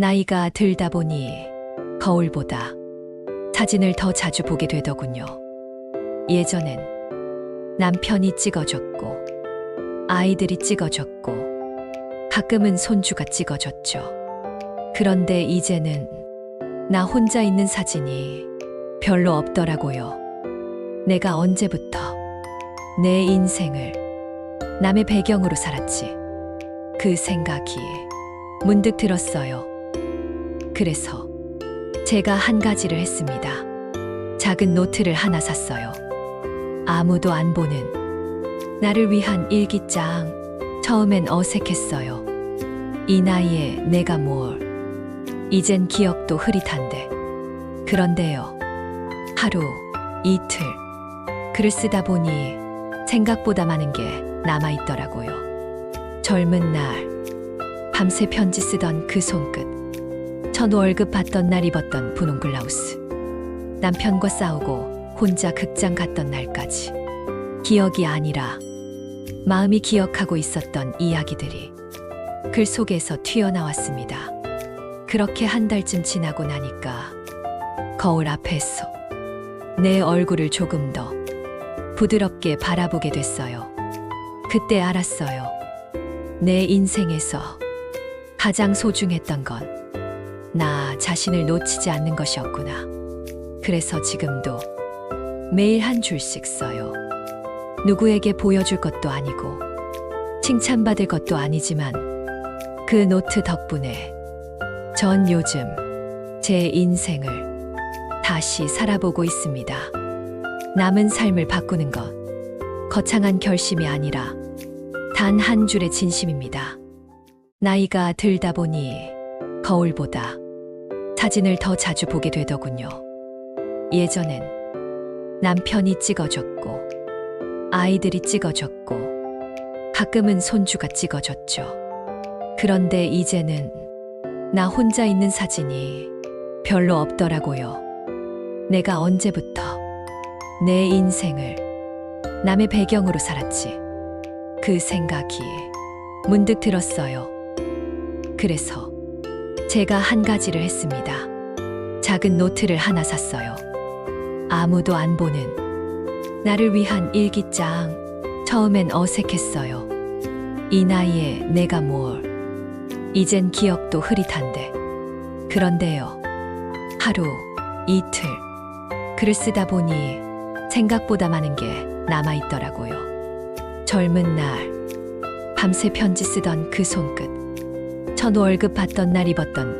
나이가 들다 보니 거울보다 사진을 더 자주 보게 되더군요. 예전엔 남편이 찍어줬고, 아이들이 찍어줬고, 가끔은 손주가 찍어줬죠. 그런데 이제는 나 혼자 있는 사진이 별로 없더라고요. 내가 언제부터 내 인생을 남의 배경으로 살았지. 그 생각이 문득 들었어요. 그래서 제가 한 가지를 했습니다. 작은 노트를 하나 샀어요. 아무도 안 보는 나를 위한 일기장. 처음엔 어색했어요. 이 나이에 내가 뭘. 이젠 기억도 흐릿한데. 그런데요. 하루, 이틀. 글을 쓰다 보니 생각보다 많은 게 남아있더라고요. 젊은 날, 밤새 편지 쓰던 그 손끝. 첫 월급 받던 날 입었던 분홍 블라우스. 남편과 싸우고 혼자 극장 갔던 날까지. 기억이 아니라 마음이 기억하고 있었던 이야기들이 글 속에서 튀어나왔습니다. 그렇게 한 달쯤 지나고 나니까 거울 앞에서 내 얼굴을 조금 더 부드럽게 바라보게 됐어요. 그때 알았어요. 내 인생에서 가장 소중했던 건 나 자신을 놓치지 않는 것이었구나. 그래서 지금도 매일 한 줄씩 써요. 누구에게 보여줄 것도 아니고 칭찬받을 것도 아니지만 그 노트 덕분에 전 요즘 제 인생을 다시 살아보고 있습니다. 남은 삶을 바꾸는 것 거창한 결심이 아니라 단 한 줄의 진심입니다. 나이가 들다 보니 거울보다 사진을 더 자주 보게 되더군요. 예전엔 남편이 찍어줬고, 아이들이 찍어줬고, 가끔은 손주가 찍어줬죠. 그런데 이제는 나 혼자 있는 사진이 별로 없더라고요. 내가 언제부터 내 인생을 남의 배경으로 살았지. 그 생각이 문득 들었어요. 그래서 제가 한 가지를 했습니다. 작은 노트를 하나 샀어요. 아무도 안 보는 나를 위한 일기장. 처음엔 어색했어요. 이 나이에 내가 뭘. 이젠 기억도 흐릿한데. 그런데요. 하루, 이틀. 글을 쓰다 보니 생각보다 많은 게 남아있더라고요. 젊은 날, 밤새 편지 쓰던 그 손끝. 첫 월급 받던 날 입었던